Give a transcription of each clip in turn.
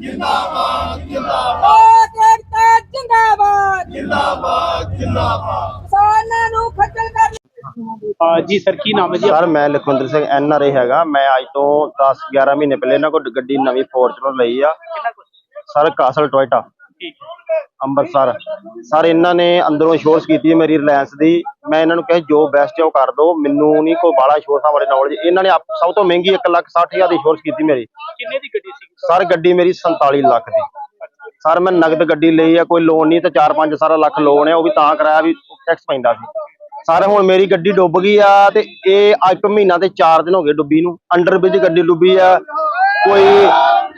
ਜਿੰਦਾਬਾਦ ਜਿੰਦਾਬਾਦ। ਕੈਪਟਨ ਜਿੰਦਾਬਾਦ। ਜਿੰਦਾਬਾਦ ਜਿੰਦਾਬਾਦ। ਸਾਨਾਂ ਨੂੰ ਖੱਜਲ ਕਰ ਹਾਂ ਜੀ ਸਰ ਕੀ ਨਾਮ ਹੈ ਜੀ ਸਰ ਮੈਂ Lakhwinder Singh N R A ਹੈਗਾ। ਮੈਂ ਅੱਜ ਤੋਂ 10 11 ਮਹੀਨੇ ਪਹਿਲੇ ਇਹਨਾਂ ਕੋਲ ਗੱਡੀ ਨਵੀਂ ਫੋਰਚੂਨਰ ਲਈ ਆ। Sir Castle Toyota. Amritsar sir ਇਹਨਾਂ ਨੇ ਅੰਦਰੋਂ ਇੰਸ਼ੋਰੈਂਸ ਕੀਤੀ ਹੈ ਮੇਰੀ ਰਿਲਾਇੰਸ ਦੀ। ਮੈਂ ਇਹਨਾਂ ਨੂੰ ਕਿਹਾ ਜੋ ਬੈਸਟ ਹੈ ਉਹ ਕਰ ਦਿਓ। ਮੈਨੂੰ ਨਹੀਂ ਕੋਈ ਬਾਲਾ ਇੰਸ਼ੋਰੈਂਸਾਂ ਬਾਰੇ ਨੌਲੇਜ ਇਹਨਾਂ ਨੇ ਆਪ- ਸਭ ਤੋਂ ਮਹਿੰਗੀ 1 ਲੱਖ 60 ਹਜ਼ਾਰ ਦੀ ਇੰਸ਼ੋਰੈਂਸ ਕੀਤੀ ਮੇਰੀ। ਕਿੰਨੇ ਦੀ ਗੱਡੀ ਸੀ? ਸਰ ਗੱਡੀ ਮੇਰੀ 47 ਲੱਖ ਦੀ। ਸਰ ਮੈਂ ਨਗਦ ਗੱਡੀ ਲਈ ਆ ਕੋਈ ਲੋਨ ਨਹੀਂ ਤੇ 4-5 ਸਾਰਾ ਲੱਖ ਲੋਨ ਹੈ ਉਹ ਵੀ ਤਾਂ ਕਰਾਇਆ ਵੀ ਟੈਕਸ ਪੈਂਦਾ ਸੀ। ਸਰ ਹੁਣ ਮੇਰੀ ਗੱਡੀ ਡੁੱਬ ਗਈ ਆ ਤੇ ਇਹ ਅੱਜ ਮਹੀਨਾ ਤੇ 4 ਦਿਨ ਹੋ ਗਏ ਡੁੱਬੀ ਨੂੰ। ਅੰਡਰ ਬ੍ਰਿਜ ਗੱਡੀ ਡੁੱਬੀ ਆ। ਕੋਈ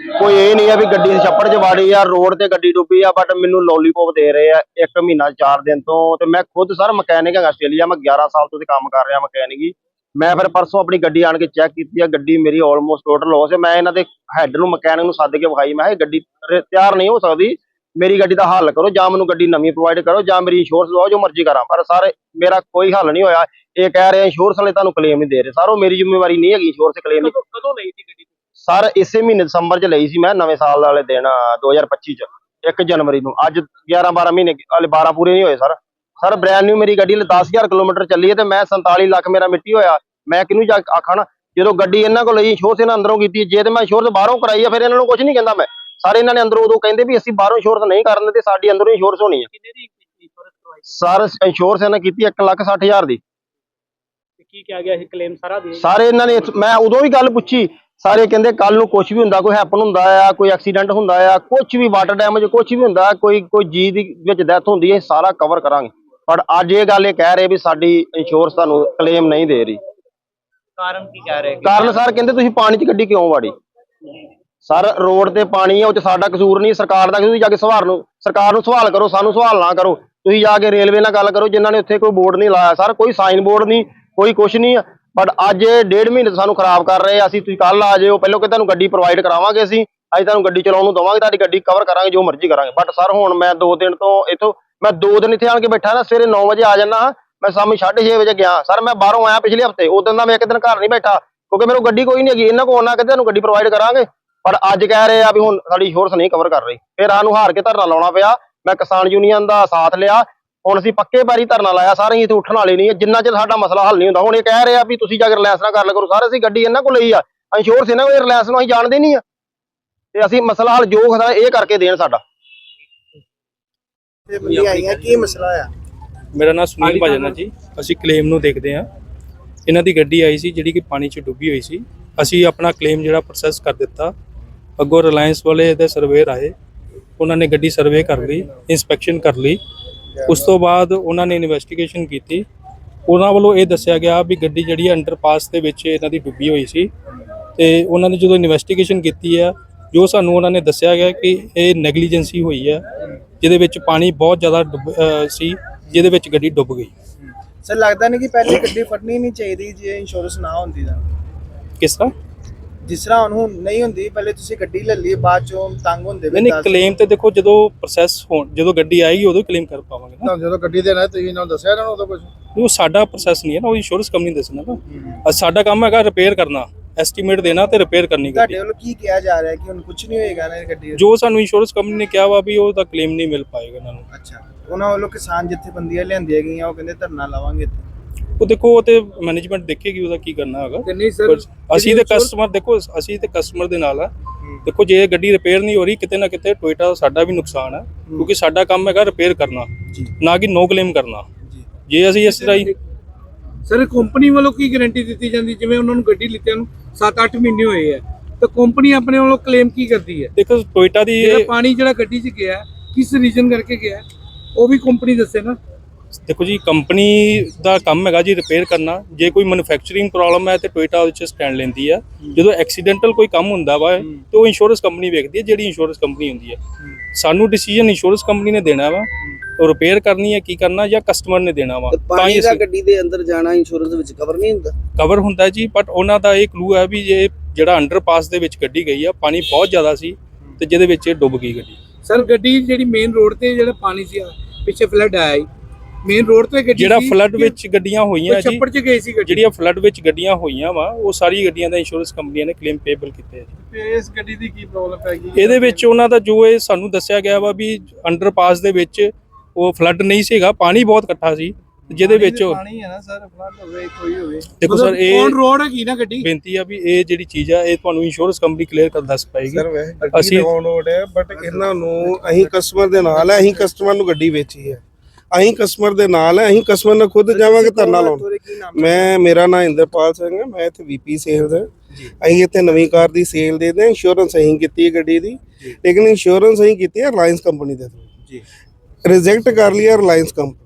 ਕੋਈ ਇਹ ਨਹੀਂ ਆ ਵੀ ਗੱਡੀ ਛੱਪੜ 'ਚ ਵਾੜੀ ਆ, ਰੋਡ ਤੇ ਗੱਡੀ ਡੁੱਬੀ ਆ ਬਟ ਮੈਨੂੰ ਲੋਲੀਪੌਪ ਦੇ ਰਹੇ ਆ ਇੱਕ ਮਹੀਨਾ 4 ਦਿਨ ਤੋਂ ਤੇ ਮੈਂ ਖੁਦ ਸਰ ਮਕੈਨਿਕ ਹਾਂ ਆਸਟ੍ਰੇਲੀਆ, ਮੈਂ 11 ਸਾਲ ਤੋਂ ਤੇ ਕੰਮ ਕਰ ਰਿਹਾ ਮਕੈਨਿਕ ਮੈਂ ਫਿਰ ਪਰਸੋਂ ਆਪਣੀ ਗੱਡੀ ਆਣ ਕੇ ਚੈੱਕ ਕੀਤੀ ਆ, ਗੱਡੀ ਮੇਰੀ ਆਲਮੋਸਟ ਟੋਟਲ ਲੋਸ ਹੈ ਮੈਂ ਇਹਨਾਂ ਦੇ ਹੈਡ ਨੂੰ ਮਕੈਨਿਕ ਨੂੰ ਸੱਦ ਕੇ ਵਿਖਾਈ, ਮੈਂ ਕਿਹਾ, ਇਹ ਗੱਡੀ ਤਿਆਰ ਨਹੀਂ ਹੋ ਸਕਦੀ। ਮੇਰੀ ਗੱਡੀ ਦਾ ਹੱਲ ਕਰੋ ਜਾਂ ਮੈਨੂੰ ਗੱਡੀ ਨਵੀਂ ਪ੍ਰੋਵਾਈਡ ਕਰੋ ਜਾਂ ਮੇਰੀ ਇੰਸ਼ੋਰੈਂਸ ਲਵਾਓ, ਜੋ ਮਰਜ਼ੀ ਕਰਾਂ। ਪਰ ਸਰ ਮੇਰਾ ਕੋਈ ਹੱਲ ਨਹੀਂ ਹੋਇਆ। ਇਹ ਕਹਿ ਰਹੇ ਇੰਸ਼ੋਰੈਂਸ ਵਾਲੇ ਤੁਹਾਨੂੰ ਕਲੇਮ ਨਹੀਂ ਦੇ ਰਹੇ। ਸਰ ਉਹ ਮੇਰੀ ਜ਼ਿੰਮੇਵਾਰੀ ਨਹੀਂ ਹੈਗੀ ਇੰਸ਼ੋਰੈਂਸ ਕਲੇਮ ਕਦੋਂ ਕਦੋਂ ਲਈ ਸੀ ਗੱਡੀ ਸਰ ਇਸੇ ਮਹੀਨੇ ਦਸੰਬਰ ਚ ਲਈ ਸੀ ਮੈਂ ਨਵੇਂ ਸਾਲ ਵਾਲੇ ਦਿਨ 2025 ਚ 1 ਜਨਵਰੀ ਨੂੰ। ਅੱਜ 11 12 ਮਹੀਨੇ ਹਾਲੇ 12 ਪੂਰੇ ਨਹੀਂ ਹੋਏ ਸਰ। ਸਰ ਬ੍ਰੈਂਡ ਨਿਊ ਮੇਰੀ ਗੱਡੀ ਲ 10000 ਕਿਲੋਮੀਟਰ ਚੱਲੀ ਹੈ ਤੇ ਮੈਂ 47 ਲੱਖ ਮੇਰਾ ਮਿੱਟੀ ਹੋਇਆ। ਮੈਂ ਕਿਹਨੂੰ ਜਾ ਕੇ ਆਖਣ ਜਦੋਂ ਗੱਡੀ ਇਹਨਾਂ ਕੋਲ ਲਈ ਇੰਸ਼ੋਰੈਂਸ ਇਹਨਾਂ ਅੰਦਰੋਂ ਕੀਤੀ ਜੇ ਤੇ ਮੈਂ ਇੰਸ਼ੋਰੈਂਸ ਬਾਹਰੋਂ ਕਰਾਈ ਆ ਫਿਰ ਇਹਨਾਂ ਨੂੰ ਕੁਝ ਨਹੀਂ ਕਹਿੰਦਾ ਮੈਂ। ਸਾਰੇ ਇਹਨਾਂ ਨੇ ਅੰਦਰੋਂ ਉਦੋਂ ਕਹਿੰਦੇ ਵੀ ਅਸੀਂ ਬਾਹਰੋਂ ਇੰਸ਼ੋਰੈਂਸ ਨਹੀਂ ਕਰਨ ਤੇ ਸਾਡੀ ਅੰਦਰੋਂ ਹੋਣੀ ਹੈ ਕਿੰਨੇ ਦੀ ਇੰਸ਼ੋਰੈਂਸ ਕਰਵਾਈ ਸੀ? ਸਰ ਇੰਸ਼ੋਰੈਂਸ ਇਹਨਾਂ ਕੀਤੀ 1 ਲੱਖ 60 ਹਜ਼ਾਰ ਦੀ। ਤੇ ਕੀ ਕਿਹਾ ਗਿਆ ਇਹ ਕਲੇਮ ਸਾਰਾ ਦੇ? ਸਾਰੇ ਇਹਨਾਂ ਨੇ ਮੈਂ ਉਦੋਂ ਵੀ ਗੱਲ ਪੁੱਛੀ ਸਾਰੇ ਕਹਿੰਦੇ ਕੱਲ ਨੂੰ ਕੁਝ ਵੀ ਹੁੰਦਾ ਕੋਈ ਹੈਪਨ ਹੁੰਦਾ ਆ ਕੋਈ ਐਕਸੀਡੈਂਟ ਹੁੰਦਾ ਆ ਕੁਝ ਵੀ ਵਾਟਰ ਡੈਮੇਜ ਕੁਝ ਵੀ ਹੁੰਦਾ ਕੋਈ ਕੋਈ ਜੀ ਦੀ ਵਿੱਚ ਡੈਥ ਹੁੰਦੀ ਹੈ ਸਾਰਾ ਕਵਰ ਕਰਾਂਗੇ। ਪਰ ਅੱਜ ਇਹ ਗੱਲ ਇਹ ਕਹਿ ਰਹੇ ਵੀ ਸਾਡੀ ਇੰਸ਼ੋਰੈਂਸ ਤੁਹਾਨੂੰ ਕਲੇਮ ਨਹੀਂ ਦੇ ਰਹੀ। ਕਾਰਨ ਕੀ ਕਹਿ ਰਹੇ? ਕਾਰਨ ਸਰ ਕਹਿੰਦੇ ਤੁਸੀਂ ਪਾਣੀ 'ਚ ਗੱਡੀ ਕਿਉਂ ਵਾੜੀ? ਸਰ ਰੋਡ ਤੇ ਪਾਣੀ ਹੈ ਉਹ 'ਚ ਸਾਡਾ ਕਸੂਰ ਨਹੀਂ ਸਰਕਾਰ ਦਾ ਤੁਸੀਂ ਜਾ ਕੇ ਸਵਾਲ ਨੂੰ ਸਰਕਾਰ ਨੂੰ ਸਵਾਲ ਕਰੋ ਸਾਨੂੰ ਸਵਾਲ ਨਾ ਕਰੋ। ਤੁਸੀਂ ਜਾ ਕੇ ਰੇਲਵੇ ਨਾਲ ਗੱਲ ਕਰੋ ਜਿਨ੍ਹਾਂ ਨੇ ਉੱਥੇ ਕੋਈ ਬੋਰਡ ਨਹੀਂ ਲਾਇਆ। ਸਰ ਕੋਈ ਸਾਈਨ ਬੋਰਡ ਨਹੀਂ ਕੋਈ ਕੁਛ ਨਹੀਂ ਬਟ ਅੱਜ ਇਹ ਡੇਢ ਮਹੀਨੇ ਤੋਂ ਸਾਨੂੰ ਖਰਾਬ ਕਰ ਰਹੇ ਆ, ਅਸੀਂ ਤੁਸੀਂ ਕੱਲ ਆ ਜਿਓ ਪਹਿਲਾਂ ਕਿ ਤੁਹਾਨੂੰ ਗੱਡੀ ਪ੍ਰੋਵਾਈਡ ਕਰਾਵਾਂਗੇ ਅਸੀਂ ਅੱਜ ਤੁਹਾਨੂੰ ਗੱਡੀ ਚਲਾਉਣ ਨੂੰ ਦਵਾਂਗੇ, ਤੁਹਾਡੀ ਗੱਡੀ ਕਵਰ ਕਰਾਂਗੇ, ਜੋ ਮਰਜ਼ੀ ਕਰਾਂਗੇ। ਬਟ ਸਰ ਹੁਣ ਮੈਂ 2 ਦਿਨ ਤੋਂ ਇੱਥੋਂ, ਮੈਂ 2 ਦਿਨ ਇੱਥੇ ਆਣ ਕੇ ਬੈਠਾ ਨਾ, ਸਵੇਰੇ 9 ਵਜੇ ਆ ਜਾਣਾ ਮੈਂ ਸ਼ਾਮੀ 6:30 ਵਜੇ ਗਿਆ ਸਰ ਮੈਂ ਬਾਹਰੋਂ ਆਇਆ ਪਿਛਲੇ ਹਫ਼ਤੇ ਉਦੋਂ ਦਾ ਮੈਂ ਇੱਕ ਦਿਨ ਘਰ ਨਹੀਂ ਬੈਠਾ, ਕਿਉਂਕਿ ਮੇਰੇ ਕੋਲ ਗੱਡੀ ਕੋਈ ਨਹੀਂ ਹੈਗੀ, ਇਹਨਾਂ ਕੋਲ ਆਉਣਾ ਕਿ ਤੁਹਾਨੂੰ ਗੱਡੀ ਪ੍ਰੋਵਾਈਡ ਕਰਾਂਗੇ। ਪਰ ਅੱਜ ਕਹਿ ਰਹੇ ਆ ਵੀ ਹੁਣ ਸਾਡੀ ਸ਼ੋਰਸ ਨਹੀਂ ਕਵਰ ਕਰ ਰਹੀ। ਫਿਰ ਸਾਨੂੰ ਹਾਰ ਕੇ ਧਰਨਾ ਲਾਉਣਾ ਪਿਆ, ਮੈਂ ਕਿਸਾਨ ਯੂਨੀਅਨ ਦਾ ਸਾਥ ਲਿਆ ਹੁਣ ਅਸੀਂ ਪੱਕੇ ਪੈਰੀ ਧਰਨਾ ਲਾਇਆ ਸਾਰੇ ਹੀ ਇੱਥੇ ਉੱਠਣ ਵਾਲੇ ਨਹੀਂ ਜਿੰਨਾ ਚਿਰ ਸਾਡਾ ਮਸਲਾ ਹੱਲ ਨਹੀਂ ਹੁੰਦਾ। ਹੁਣ ਇਹ ਕਹਿ ਰਹੇ ਆ ਵੀ ਤੁਸੀਂ ਜਾ ਕੇ ਰਿਲਾਇੰਸ ਨਾਲ ਗੱਲ ਕਰੋ ਸਾਰੇ ਅਸੀਂ ਗੱਡੀ ਇਹਨਾਂ ਕੋਲ ਲਈ ਆ। ਇੰਸ਼ੋਰੈਂਸ ਇਹਨਾਂ ਕੋਲ ਰਿਲਾਇੰਸ ਨੂੰ ਅਸੀਂ ਜਾਣਦੇ ਨਹੀਂ ਆ। ਤੇ ਅਸੀਂ ਮਸਲਾ ਹੱਲ ਜੋ ਹੋਦਾ ਇਹ ਕਰਕੇ ਦੇਣ ਸਾਡਾ। ਤੇ ਬੰਦੀ ਆਈਆਂ ਕੀ ਮਸਲਾ ਆ? ਮੇਰਾ ਨਾਮ ਸੁਨੀਲ ਭਜਨ ਹੈ ਜੀ। ਅਸੀਂ ਕਲੇਮ ਨੂੰ ਦੇਖਦੇ ਹਾਂ ਇਹਨਾਂ ਦੀ ਗੱਡੀ ਆਈ ਸੀ ਜਿਹੜੀ ਕਿ ਪਾਣੀ 'ਚ ਡੁੱਬੀ ਹੋਈ ਸੀ। ਅਸੀਂ ਆਪਣਾ ਕਲੇਮ ਜਿਹੜਾ ਪ੍ਰੋਸੈਸ ਕਰ ਦਿੱਤਾ। ਅੱਗੋਂ ਰਿਲਾਇੰਸ ਵਾਲੇ ਇਹਦੇ ਸਰਵੇਅਰ ਆਏ ਉਹਨਾਂ ਨੇ ਗੱਡੀ ਸਰਵੇ ਕਰ ਲਈ ਇਨਸਪੈਕਸ਼ਨ ਕਰ ਲਈ। ਉਸ ਤੋਂ ਬਾਅਦ ਉਹਨਾਂ ਨੇ ਇਨਵੈਸਟੀਗੇਸ਼ਨ ਕੀਤੀ। ਉਹਨਾਂ ਵੱਲੋਂ ਇਹ ਦੱਸਿਆ ਗਿਆ ਵੀ ਗੱਡੀ ਜਿਹੜੀ ਹੈ ਅੰਡਰਪਾਸ ਦੇ ਵਿੱਚ ਇਹਨਾਂ ਦੀ ਡੁੱਬੀ ਹੋਈ ਸੀ। ਤੇ ਉਹਨਾਂ ਨੇ ਜਦੋਂ ਇਨਵੈਸਟੀਗੇਸ਼ਨ ਕੀਤੀ ਆ ਜੋ ਸਾਨੂੰ ਉਹਨਾਂ ਨੇ ਦੱਸਿਆ ਗਿਆ ਕਿ ਇਹ ਨੈਗਲੀਜੈਂਸੀ ਹੋਈ ਹੈ ਜਿਹਦੇ ਵਿੱਚ ਪਾਣੀ ਬਹੁਤ ਜ਼ਿਆਦਾ ਡੁੱਬ- ਸੀ ਜਿਹਦੇ ਵਿੱਚ ਗੱਡੀ ਡੁੱਬ ਗਈ। ਸਰ ਲੱਗਦਾ ਨਹੀਂ ਕਿ ਪਹਿਲੇ ਗੱਡੀ ਫੜਨੀ ਨਹੀਂ ਚਾਹੀਦੀ ਜੇ ਇੰਸ਼ੋਰੈਂਸ ਨਾ ਹੁੰਦੀ ਤਾਂ। ਕਿਸ ਤਰ੍ਹਾਂ? ਜਿਸ ਤਰ੍ਹਾਂ ਹੁਣ ਨਹੀਂ ਹੁੰਦੀ ਪਹਿਲੇ ਤੁਸੀਂ ਗੱਡੀ ਲੈ ਲਈ ਬਾਅਦ ਚੋਂ ਤੰਗ ਹੁੰਦੇ ਨਹੀਂ ਨਹੀਂ ਕਲੇਮ ਤੇ ਦੇਖੋ ਜਦੋਂ ਪ੍ਰੋਸੈਸ ਹੋਣ ਜਦੋਂ ਗੱਡੀ ਆਏਗੀ ਉਦੋਂ ਕਲੇਮ ਕਰ ਪਾਵਾਂਗੇ ਨਾ। ਤਾਂ ਜਦੋਂ ਗੱਡੀ ਦੇਣਾ ਤੁਸੀਂ ਇਹਨਾਂ ਨੂੰ ਦੱਸਿਆ ਇਹਨਾਂ ਨੂੰ ਉਦੋਂ ਕੁਝ ਉਹ ਸਾਡਾ ਪ੍ਰੋਸੈਸ ਨਹੀਂ ਹੈ ਨਾ ਉਹ ਇੰਸ਼ੋਰੈਂਸ ਕੰਪਨੀ ਦੱਸਣਾ ਨਾ। ਅਹ ਸਾਡਾ ਕੰਮ ਹੈਗਾ ਰਿਪੇਅਰ ਕਰਨਾ ਐਸਟੀਮੇਟ ਦੇਣਾ ਤੇ ਰਿਪੇਅਰ ਕਰਨੀ ਤੁਹਾਡੇ ਗੱਡੀ ਵੱਲੋਂ ਕੀ ਕਿਹਾ ਜਾ ਰਿਹਾ ਕਿ ਹੁਣ ਕੁਝ ਨਹੀਂ ਹੋਏਗਾ ਨਾ ਇਹ ਗੱਡੀ? ਜੋ ਸਾਨੂੰ ਇੰਸ਼ੋਰੈਂਸ ਕੰਪਨੀ ਨੇ ਕਿਹਾ ਵਾ ਵੀ ਉਹਦਾ ਕਲੇਮ ਨਹੀਂ ਮਿਲ ਪਾਏਗਾ ਇਹਨਾਂ ਨੂੰ। ਅੱਛਾ ਉਹਨਾਂ ਵੱਲੋਂ ਕਿਸਾਨ ਜਥੇਬੰਦੀਆਂ ਲਿਆਂਦੀਆਂ ਗਈਆਂ ਉਹ ਕਹਿੰਦੇ ਧਰਨਾ ਲਾਵਾਂਗੇ ਇੱਥੇ। ਉਹ ਦੇਖੋ ਉਹ ਤੇ ਮੈਨੇਜਮੈਂਟ ਦੇਖੇਗੀ ਉਹਦਾ ਕੀ ਕਰਨਾ ਹੈਗਾ। ਤੇ ਨਹੀਂ ਪਰ ਅਸੀਂ ਤੇ ਕਸਟਮਰ ਦੇਖੋ ਅਸੀਂ ਤੇ ਕਸਟਮਰ ਦੇ ਨਾਲ ਆ। ਦੇਖੋ ਜੇ ਗੱਡੀ ਰਿਪੇਅਰ ਨਹੀਂ ਹੋ ਰਹੀ ਕਿਤੇ ਨਾ ਕਿਤੇ ਟੋਇਟਾ ਦਾ ਸਾਡਾ ਵੀ ਨੁਕਸਾਨ ਹੈ। ਕਿਉਂਕਿ ਸਾਡਾ ਕੰਮ ਹੈਗਾ ਰਿਪੇਅਰ ਕਰਨਾ ਨਾ ਕਿ ਨੋ ਕਲੇਮ ਕਰਨਾ। ਜੀ। ਅਸੀਂ ਇਸ ਤਰ੍ਹਾਂ ਹੀ ਸਰ ਕੰਪਨੀ ਵੱਲੋਂ ਕੀ ਗਾਰੰਟੀ ਦਿੱਤੀ ਜਾਂਦੀ? ਜਿਵੇਂ ਉਹਨਾਂ ਨੂੰ ਗੱਡੀ ਲਿੱਤਿਆਂ ਨੂੰ 7-8 ਮਹੀਨੇ ਹੋਏ ਆ ਤਾਂ ਕੰਪਨੀ ਆਪਣੇ ਵੱਲੋਂ ਕਲੇਮ ਕੀ ਕਰਦੀ ਹੈ? ਦੇਖੋ ਟੋਇਟਾ ਦੀ ਜਿਹੜਾ ਪਾਣੀ ਜਿਹੜਾ ਗੱਡੀ 'ਚ ਗਿਆ ਕਿਸ ਰੀਜ਼ਨ ਕਰਕੇ ਗਿਆ? ਉਹ ਵੀ ਕੰਪਨੀ ਦੱਸੇ ਨਾ। ਦੇਖੋ ਜੀ ਕੰਪਨੀ ਦਾ ਕੰਮ ਹੈਗਾ ਜੀ ਰਿਪੇਅਰ ਕਰਨਾ। ਜੇ ਕੋਈ ਮੈਨੂਫੈਕਚਰਿੰਗ ਪ੍ਰੋਬਲਮ ਹੈ ਤੇ ਟੋਇਟਾ ਉਹਦੇ 'ਚ ਸਟੈਂਡ ਲੈਂਦੀ ਆ ਜਦੋਂ ਐਕਸੀਡੈਂਟਲ ਕੋਈ ਕੰਮ ਹੁੰਦਾ ਵਾ ਤੇ ਉਹ ਇੰਸ਼ੋਰੈਂਸ ਕੰਪਨੀ ਵੇਖਦੀ ਹੈ ਜਿਹੜੀ ਇੰਸ਼ੋਰੈਂਸ ਕੰਪਨੀ ਹੁੰਦੀ ਹੈ। ਸਾਨੂੰ ਡਿਸੀਜਨ ਇੰਸ਼ੋਰੈਂਸ ਕੰਪਨੀ ਨੇ ਦੇਣਾ ਵਾ ਉਹ ਰਿਪੇਅਰ ਕਰਨੀ ਹੈ ਕੀ ਕਰਨਾ ਜਾਂ ਕਸਟਮਰ ਨੇ ਦੇਣਾ ਵਾ। ਤੇ ਹੀ ਗੱਡੀ ਦੇ ਅੰਦਰ ਜਾਣਾ ਇੰਸ਼ੋਰੈਂਸ ਵਿੱਚ ਕਵਰ ਨਹੀਂ ਹੁੰਦਾ? ਕਵਰ ਹੁੰਦਾ ਜੀ ਬਟ ਉਹਨਾਂ ਦਾ ਇਹ ਕਲੂ ਹੈ ਵੀ ਜੇ ਜਿਹੜਾ ਅੰਡਰਪਾਸ ਦੇ ਵਿੱਚ ਗੱਡੀ ਗਈ ਆ ਪਾਣੀ ਬਹੁਤ ਜ਼ਿਆਦਾ ਸੀ ਤੇ ਜਿਹਦੇ ਵਿੱਚ ਇਹ ਡੁੱਬ ਗਈ ਗੱਡੀ। ਸਰ ਗੱਡੀ ਜਿਹੜੀ ਮੇਨ ਰੋਡ ਤੇ ਜਿਹੜਾ ਪਾਣੀ ਸੀ ਪਿੱਛੇ ਫਲੱਡ ਆਇਆ ਮੇਨ ਰੋਡ ਤੇ ਗੱਡੀ ਜਿਹੜਾ ਸੀ ਫਲੱਡ ਕਿ ਵਿੱਚ ਗੱਡੀਆਂ ਹੋਈਆਂ ਕੋਈ ਜੀ ਛੱਪੜ 'ਚ ਗਈ ਸੀ ਗੱਡੀ। ਜਿਹੜੀਆਂ ਫਲੱਡ ਵਿੱਚ ਗੱਡੀਆਂ ਹੋਈਆਂ ਵਾ ਉਹ ਸਾਰੀ ਗੱਡੀਆਂ ਦਾ ਇੰਸ਼ੋਰੈਂਸ ਕੰਪਨੀਆਂ ਨੇ ਕਲੇਮ ਪੇਬਲ ਕੀਤੇ ਆ ਜੀ। ਤੇ ਇਸ ਗੱਡੀ ਦੀ ਕੀ ਪ੍ਰੋਬਲਮ ਗਈ? ਇਹਦੇ ਵਿੱਚ ਉਹਨਾਂ ਦਾ ਜੋ ਇਹ ਸਾਨੂੰ ਦੱਸਿਆ ਗਿਆ ਵਾ ਵੀ ਅੰਡਰਪਾਸ ਦੇ ਵਿੱਚ ਉਹ ਫਲੱਡ ਨਹੀਂ ਸੀਗਾ ਪਾਣੀ ਬਹੁਤ ਇਕੱਠਾ ਸੀ ਜਿਹਦੇ ਵਿੱਚ ਉਹ- ਪਾਣੀ ਹੈ ਨਾ ਸਰ ਫਲੱਡ ਹੋਵੇ ਕੋਈ ਹੋਵੇ। ਦੇਖੋ ਸਰ ਇਹ ਔਨ ਰੋਡ ਹੈਗੀ ਨਾ ਗੱਡੀ? ਬੇਨਤੀ ਆ ਵੀ ਇਹ ਜਿਹੜੀ ਚੀਜ਼ ਆ ਇਹ ਤੁਹਾਨੂੰ ਇੰਸ਼ੋਰੈਂਸ ਕੰਪਨੀ ਕਲੀਅਰ ਕਰ ਦੱਸ ਪਾਏਗੀ। ਸਰ ਵੈਸੇ ਗੱਡੀ ਅਸੀਂ- ਹੈ ਬਟ ਇਹਨਾਂ ਨੂੰ ਅਸੀਂ ਕਸਟਮਰ ਦੇ ਨਾਲ ਹੈ ਅਸੀਂ ਕਸਟਮਰ ਨੂੰ ਗੱਡੀ ਵੇਚੀ ਹੈ। ਅਸੀਂ ਕਸਟਮਰ ਦੇ ਨਾਲ ਹੈ ਅਸੀਂ ਕਸਟਮਰ ਨਾਲ ਖੁਦ ਜਾਵਾਂਗੇ ਧਰਨਾ ਲਾਉਣ। ਮੈਂ ਮੇਰਾ ਨਾਮ ਇੰਦਰਪਾਲ ਸਿੰਘ ਹੈ ਮੈਂ ਇੱਥੇ ਵੀਪੀ ਸੇਲਸ ਹੈ। ਅਸੀਂ ਇੱਥੇ ਨਵੀਂ ਕਾਰ ਦੀ ਸੇਲ ਦੇ ਦੇ ਇੰਸ਼ੋਰੈਂਸ ਅਸੀਂ ਕੀਤੀ ਹੈ ਗੱਡੀ ਦੀ। ਲੇਕਿਨ ਇੰਸ਼ੋਰੈਂਸ ਅਸੀਂ ਕੀਤੀ ਹੈ ਰਿਲਾਇੰਸ ਕੰਪਨੀ ਦੇ ਥਰੂ ਜੀ। ਰਿਜੈਕਟ ਕਰ ਲਿਆ ਰਿਲਾਇੰਸ ਕੰਪਨੀ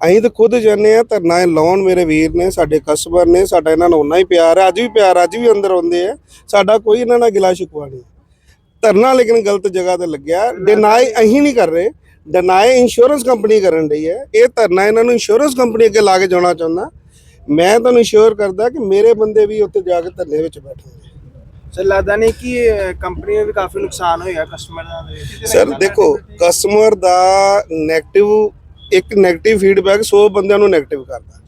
ਅਸੀਂ ਤਾਂ ਖੁਦ ਜਾਣਦੇ ਆ ਧਰਨਾ ਲਾਉਣ ਮੇਰੇ ਵੀਰ ਨੇ ਸਾਡੇ ਕਸਟਮਰ ਨੇ ਸਾਡਾ ਇਹਨਾਂ ਨਾਲ ਉਨਾ ਹੀ ਪਿਆਰ ਹੈ ਅੱਜ ਵੀ ਪਿਆਰ ਅੱਜ ਵੀ ਅੰਦਰ ਆਉਂਦੇ ਆ ਸਾਡਾ ਕੋਈ ਇਹਨਾਂ ਨਾਲ ਗਿਲਾ ਸ਼ਿਕਵਾ ਨਹੀਂ। ਧਰਨਾ ਲੇਕਿਨ ਗਲਤ ਜਗ੍ਹਾ ਤੇ ਲੱਗਿਆ। ਡਿਨਾਈ ਅਸੀਂ ਨਹੀਂ ਕਰ ਰਹੇ। ਡਿਨਾਈ ਇੰਸ਼ੋਰੈਂਸ ਕੰਪਨੀ ਕਰਨ ਰਹੀ ਹੈ। ਇਹ ਧਰਨਾ ਇਹਨਾਂ ਨੂੰ ਇੰਸ਼ੋਰੈਂਸ ਕੰਪਨੀ ਅੱਗੇ ਲਾ ਕੇ ਜਾਣਾ ਚਾਹੁੰਦਾ। ਮੈਂ ਤੁਹਾਨੂੰ ਇੰਸ਼ੋਰ ਕਰਦਾ ਕਿ ਮੇਰੇ ਬੰਦੇ ਵੀ ਉੱਥੇ ਜਾ ਕੇ ਧਰਨੇ ਵਿੱਚ ਬੈਠਣਗੇ। ਸਰ ਲੱਗਦਾ ਨਹੀਂ ਕਿ ਕੰਪਨੀ ਨੂੰ ਵੀ ਕਾਫੀ ਨੁਕਸਾਨ ਹੋਇਆ ਕਸਟਮਰ ਦਾ ਸਰ ਦੇਖੋ ਕਸਟਮਰ ਦਾ ਨੈਗੇਟਿਵ ਇੱਕ ਨੈਗੇਟਿਵ ਫੀਡਬੈਕ 100 ਬੰਦਿਆਂ ਨੂੰ ਨੈਗੇਟਿਵ ਕਰਦਾ।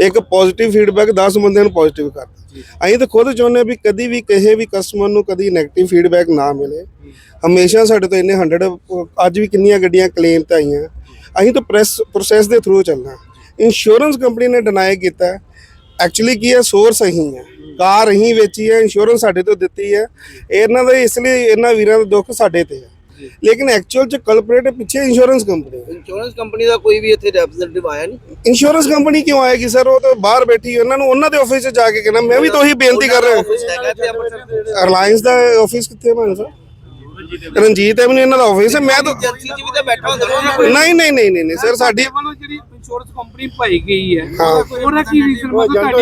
ਇੱਕ ਪੋਜ਼ਿਟਿਵ ਫੀਡਬੈਕ 10 ਬੰਦਿਆਂ ਨੂੰ ਪੋਜ਼ਿਟਿਵ ਕਰਦਾ। ਅਸੀਂ ਤਾਂ ਖੁਦ ਚਾਹੁੰਦੇ ਹਾਂ ਵੀ ਕਦੀ ਵੀ ਕਿਸੇ ਵੀ ਕਸਟਮਰ ਨੂੰ ਕਦੀ 네ਗੇਟਿਵ ਫੀਡਬੈਕ ਨਾ ਮਿਲੇ। ਹਮੇਸ਼ਾ ਸਾਡੇ ਤੋਂ ਇੰਨੇ 100 ਅੱਜ ਵੀ ਕਿੰਨੀਆਂ ਗੱਡੀਆਂ ਕਲੇਮ ਤੇ ਆਈਆਂ। ਅਸੀਂ ਤਾਂ ਪ੍ਰੈਸ ਪ੍ਰੋਸੈਸ ਦੇ ਥਰੂ ਚੱਲਣਾ ਇੰਸ਼ੋਰੈਂਸ ਕੰਪਨੀ ਨੇ ਡਿਨਾਈ ਕੀਤਾ। ਐਕਚੁਅਲੀ ਕੀ ਹੈ? ਸੋਰਸ ਅਸੀਂ ਹੈ। ਕਾਰ ਅਸੀਂ ਵੇਚੀ ਹੈ। ਇੰਸ਼ੋਰੈਂਸ ਸਾਡੇ ਤੋਂ ਦਿੱਤੀ ਹੈ। ਇਹਨਾਂ ਦਾ ਇਸ ਲਈ ਇਹਨਾਂ ਵੀਰਾਂ ਦਾ ਦੁੱਖ ਸਾਡੇ ਤੇ ਹੈ। ਲੇਕਿਨ ਐਕਚੁਅਲ ਚ ਕਲਪਰੇਟ ਪਿੱਛੇ ਇੰਸ਼ੋਰੈਂਸ ਕੰਪਨੀ ਹੈ ਇੰਸ਼ੋਰੈਂਸ ਕੰਪਨੀ ਦਾ ਕੋਈ ਵੀ ਇੱਥੇ ਰਿਪਰੈਜ਼ੈਂਟੇਟਿਵ ਆਇਆ ਨਹੀਂ? ਇੰਸ਼ੋਰੈਂਸ ਕੰਪਨੀ ਕਿਉਂ ਆਏਗੀ ਸਰ ਉਹ ਤਾਂ ਬਾਹਰ ਬੈਠੀ ਉਹਨਾਂ ਨੂੰ ਉਹਨਾਂ ਦੇ ਆਫਿਸ 'ਚ ਜਾ ਕੇ ਕਹਿਣਾ ਮੈਂ ਵੀ ਤਾਂ ਉਹੀ ਬੇਨਤੀ ਕਰ ਰਿਹਾ। ਰਿਲਾਇੰਸ ਦਾ ਆਫਿਸ ਕਿੱਥੇ ਹੈ ਮਾਨ ਸਾਹਿਬ ਰਣਜੀਤ ਐਵਨਿਊ ਇਹਨਾਂ ਦਾ ਆਫਿਸ ਹੈ ਮੈਂ ਤਾਂ ਏਜੰਸੀ 'ਚ ਵੀ ਤਾਂ ਬੈਠਾ ਹੁੰਦਾ ਨਹੀਂ ਨਹੀਂ ਨਹੀਂ ਨਹੀਂ ਸਰ ਸਾਡੀ ਜਿਹੜੀ ਇੰਸ਼ੋਰੈਂਸ ਕੰਪਨੀ ਪਾਈ ਗਈ ਹੈ। ਹਾਂ। ਉਹਦਾ ਕੀ ਰੀਜ਼ਨ ਮਤਲਬ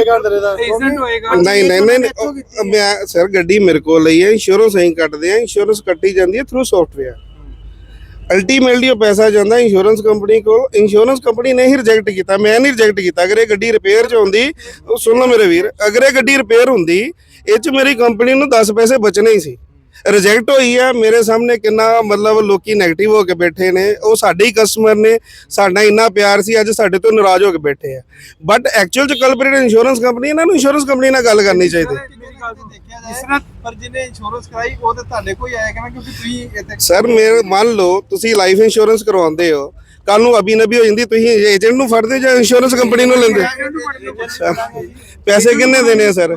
ਏਜੰਟ ਹੋਏਗਾ। ਨਹੀਂ ਨਹੀਂ ਨਹੀਂ ਨਹੀਂ, ਉਹ- ਮੈਂ ਸਰ ਗੱਡੀ ਮੇਰੇ ਕੋਲ ਲਈ ਹੈ ਇੰਸ਼ੋਰੈਂਸ ਅਸੀਂ ਕੱਟਦੇ ਆ ਇੰਸ਼ੋਰੈਂਸ ਕੱਟੀ ਜਾਂਦੀ ਹੈ ਥਰੂ ਸੌਫਟਵੇਅਰ ਅਲਟੀਮੇਟਲੀ ਉਹ ਪੈਸਾ ਜਾਂਦਾ ਇੰਸ਼ੋਰੈਂਸ ਕੰਪਨੀ ਕੋਲ। ਇੰਸ਼ੋਰੈਂਸ ਕੰਪਨੀ ਨੇ ਹੀ ਰਿਜੈਕਟ ਕੀਤਾ ਮੈਂ ਨਹੀਂ ਰਿਜੈਕਟ ਕੀਤਾ। ਅਗਰ ਇਹ ਗੱਡੀ ਰਿਪੇਅਰ ਚ ਹੁੰਦੀ ਉਹ ਸੁਣ ਲਓ ਮੇਰੇ ਵੀਰ ਅਗਰ ਇਹ ਗੱਡੀ ਰਿਪੇਅਰ ਹੁੰਦੀ ਇਹ ਚ ਮੇਰੀ ਕੰਪਨੀ ਨੂੰ 10 ਪੈਸੇ ਬਚਣੇ ਹੀ ਸੀ। ਰਿਜੈਕਟ ਹੋਈ ਹੈ ਮੇਰੇ ਸਾਹਮਣੇ ਕਿੰਨਾ ਮਤਲਬ ਲੋਕੀ 네ਗੇਟਿਵ ਹੋ ਕੇ ਬੈਠੇ ਨੇ ਉਹ ਸਾਡੇ ਹੀ ਕਸਟਮਰ ਨੇ ਸਾਡਾ ਇੰਨਾ ਪਿਆਰ ਸੀ ਅੱਜ ਸਾਡੇ ਤੋਂ ਨਾਰਾਜ਼ ਹੋ ਕੇ ਬੈਠੇ ਆ। ਬਟ ਐਕਚੁਅਲ ਚ ਕਲਪਰੇਟ ਇੰਸ਼ੋਰੈਂਸ ਕੰਪਨੀ ਇਹਨਾਂ ਨੂੰ ਇੰਸ਼ੋਰੈਂਸ ਕੰਪਨੀ ਨਾਲ ਗੱਲ ਕਰਨੀ ਚਾਹੀਦੀ। ਪਰ ਜਿਹਨੇ ਇੰਸ਼ੋਰੈਂਸ ਕਰਾਈ ਉਹ ਤੇ ਤੁਹਾਡੇ ਕੋਈ ਆਏਗਾ ਨਾ ਕਿਉਂਕਿ ਤੁਸੀਂ ਇੱਥੇ ਸਰ ਮੇਰੇ ਮੰਨ ਲਓ ਤੁਸੀਂ ਲਾਈਫ ਇੰਸ਼ੋਰੈਂਸ ਕਰਵਾਉਂਦੇ ਹੋ ਕੱਲ ਨੂੰ ਅਬੀ ਨਬੀ ਹੋ ਜਾਂਦੀ ਤੁਸੀਂ ਏਜੰਟ ਨੂੰ ਫੜਦੇ ਜਾਂ ਇੰਸ਼ੋਰੈਂਸ ਕੰਪਨੀ ਨੂੰ ਲੈਂਦੇ? ਪੈਸੇ ਕਿੰਨੇ ਦੇਣੇ ਆ ਸਰ?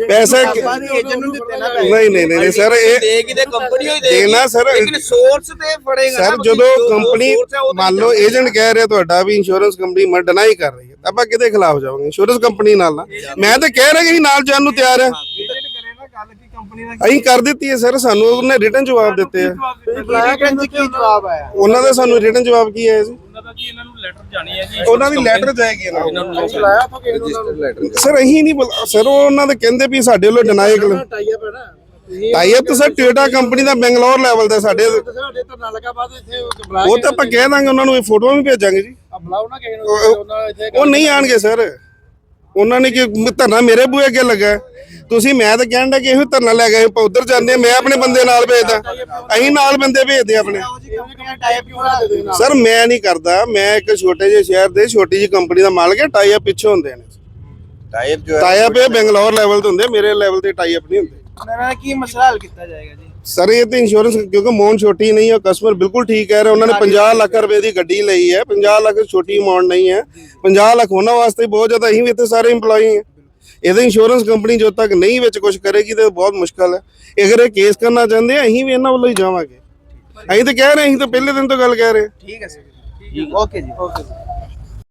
ਪੈਸੇ। ਨਹੀਂ ਨਹੀਂ ਨਹੀਂ ਸਰ ਇਹ ਦੇਗੀ ਤੇ ਕੰਪਨੀ ਹੋਈ ਦੇਗੀ ਦੇਣਾ ਸਰ ਲੇਕਿਨ ਸੋਰਸ ਤੇ ਫੜੇਗਾ ਸਰ ਜਦੋਂ ਕੰਪਨੀ ਮੰਨ ਲਓ ਏਜੰਟ ਕਹਿ ਰਿਹਾ ਤੁਹਾਡਾ ਵੀ ਇੰਸ਼ੋਰੈਂਸ ਕੰਪਨੀ ਮੈਂ ਡਿਨਾਈ ਕਰ ਰਹੀ ਹੈ ਆਪਾਂ ਕਿਹਦੇ ਖਿਲਾਫ ਜਾਵਾਂਗੇ? ਇੰਸ਼ੋਰੈਂਸ ਕੰਪਨੀ ਨਾਲ ਨਾ। ਮੈਂ ਤਾਂ ਕਹਿ ਰਿਹਾ ਕਿ ਨਾਲ ਜਾਣ ਨੂੰ ਤਿਆਰ ਹੈ ਏਜੰਟ ਕਰੇ ਨਾ ਗੱਲ ਕਿ ਕੰਪਨੀ ਦਾ ਅਸੀਂ ਕਰ ਦਿੱਤੀ ਹੈ ਸਰ ਸਾਨੂੰ ਉਹਨੇ ਰਿਟਰਨ ਜਵਾਬ ਦਿੱਤੇ ਆ। ਬੁਲਾਇਆ ਕਹਿੰਦੇ ਕੀ ਜਵਾਬ ਆਇਆ? ਉਹਨਾਂ ਦਾ ਸਾਨੂੰ ਰਿਟਰਨ ਜਵਾਬ ਕੀ ਹੈ ਜੀ? ਉਹਨਾਂ ਦਾ ਜੀ ਇਹਨਾਂ ਨੂੰ ਲੈਟਰ ਜਾਣੀ ਹੈ ਜੀ। ਉਹਨਾਂ ਦੀ ਲੈਟਰ ਜਾਏਗੀ ਇਹਨਾਂ ਨੂੰ। ਇਹਨਾਂ ਨੂੰ ਸਰ ਅਹੀਂ ਨਹੀਂ ਬੁਲਾ ਸਰ ਉਹ ਉਹਨਾਂ ਦੇ ਕਹਿੰਦੇ ਵੀ ਸਾਡੇ ਵੱਲੋਂ ਡਿਨਾਈ ਕਰ ਟਾਈ ਅਪ ਤਾਂ ਸਰ ਟੋਇਟਾ ਕੰਪਨੀ ਦਾ ਬੈਂਗਲੌਰ ਲੈਵਲ ਦਾ ਸਾਡੇ ਉਹ ਤਾਂ ਆਪਾਂ ਕਹਿ ਦਾਂਗੇ ਉਹਨਾਂ ਨੂੰ ਇਹ ਫੋਟੋਆਂ ਵੀ ਭੇਜਾਂਗੇ ਜੀ। ਉਹ- ਉਹ ਨਹੀਂ ਆਣਗੇ ਸਰ ਉਹਨਾਂ ਨੇ ਕਿ ਧਰਨਾ ਮੇਰੇ ਬੂਹੇ ਅੱਗੇ ਲੱਗਾ। ਹੈ। ਤੁਸੀਂ ਮੈਂ ਤਾਂ ਕਹਿਣ ਦਾ ਕਿ ਇਹੋ ਧਰਨਾ ਲੈ ਗਏ ਆਪਾਂ ਉਧਰ ਜਾਂਦੇ ਹਾਂ, ਮੈਂ ਆਪਣੇ ਬੰਦੇ ਨਾਲ ਭੇਜਦਾ। ਅਸੀਂ ਨਾਲ ਬੰਦੇ ਭੇਜਦੇ ਆਪਣੇ। ਸਰ ਮੈਂ ਨਹੀਂ ਕਰਦਾ। ਮੈਂ ਇੱਕ ਛੋਟੇ ਜਿਹੇ ਸ਼ਹਿਰ ਦੇ ਛੋਟੀ ਜਿਹੀ ਕੰਪਨੀ ਦਾ ਮਾਲਕ ਹੈ ਟਾਈ ਅਪ ਪਿੱਛੇ ਹੁੰਦੇ ਨੇ। ਟਾਈ ਅਪ ਜੋ ਟਾਈ ਅਪ ਇਹ ਬੈਂਗਲੌਰ ਲੈਵਲ ਤੇ ਹੁੰਦੇ ਮੇਰੇ ਲੈਵਲ ਤੇ ਟਾਈ ਅਪ ਨਹੀਂ ਹੁੰਦੇ। ਉਹਨਾਂ ਨਾਲ ਕੀ ਮਸਲਾ ਹੱਲ ਕੀਤਾ ਜਾਏਗਾ ਜੀ? ਸਰ ਇਹ ਤੇ ਇੰਸ਼ੋਰੈਂਸ ਕਿਉਂਕਿ ਮੋਨ ਛੋਟੀ ਨਹੀਂ ਹੈ ਕਸਟਮਰ ਬਿਲਕੁਲ ਠੀਕ ਕਹਿ ਰਿਹਾ ਉਹਨਾਂ ਨੇ 50 ਲੱਖ ਰੁਪਏ ਦੀ ਗੱਡੀ ਲਈ ਹੈ 50 ਲੱਖ ਛੋਟੀ ਅਮਾਉਂਟ ਨਹੀਂ ਹੈ। 50 ਲੱਖ ਉਹਨਾਂ ਵਾਸਤੇ ਬਹੁਤ ਜ਼ਿਆਦਾ ਅਸੀਂ ਵੀ ਇੱਥੇ ਸਾਰੇ EMPLOYE ਹਾਂ। ਇਹਦੇ ਇੰਸ਼ੋਰੈਂਸ ਕੰਪਨੀ ਜੋ ਤੱਕ ਨਹੀਂ ਵਿੱਚ ਕੁਝ ਕਰੇਗੀ ਤੇ ਬਹੁਤ ਮੁਸ਼ਕਲ ਹੈ। ਅਗਰ ਇਹ ਕੇਸ ਕਰਨਾ ਚਾਹੁੰਦੇ ਆ ਅਸੀਂ ਵੀ ਇਹਨਾਂ ਵੱਲੋਂ ਹੀ ਜਾਵਾਂਗੇ। ਅਸੀਂ ਤਾਂ ਕਹਿ ਰਹੇ ਅਸੀਂ ਤਾਂ ਪਹਿਲੇ ਦਿਨ ਤੋਂ ਗੱਲ ਕਹਿ ਰਹੇ ਹਾਂ। ਠੀਕ ਹੈ ਸਰ ਓਕੇ ਜੀ। ਓਕੇ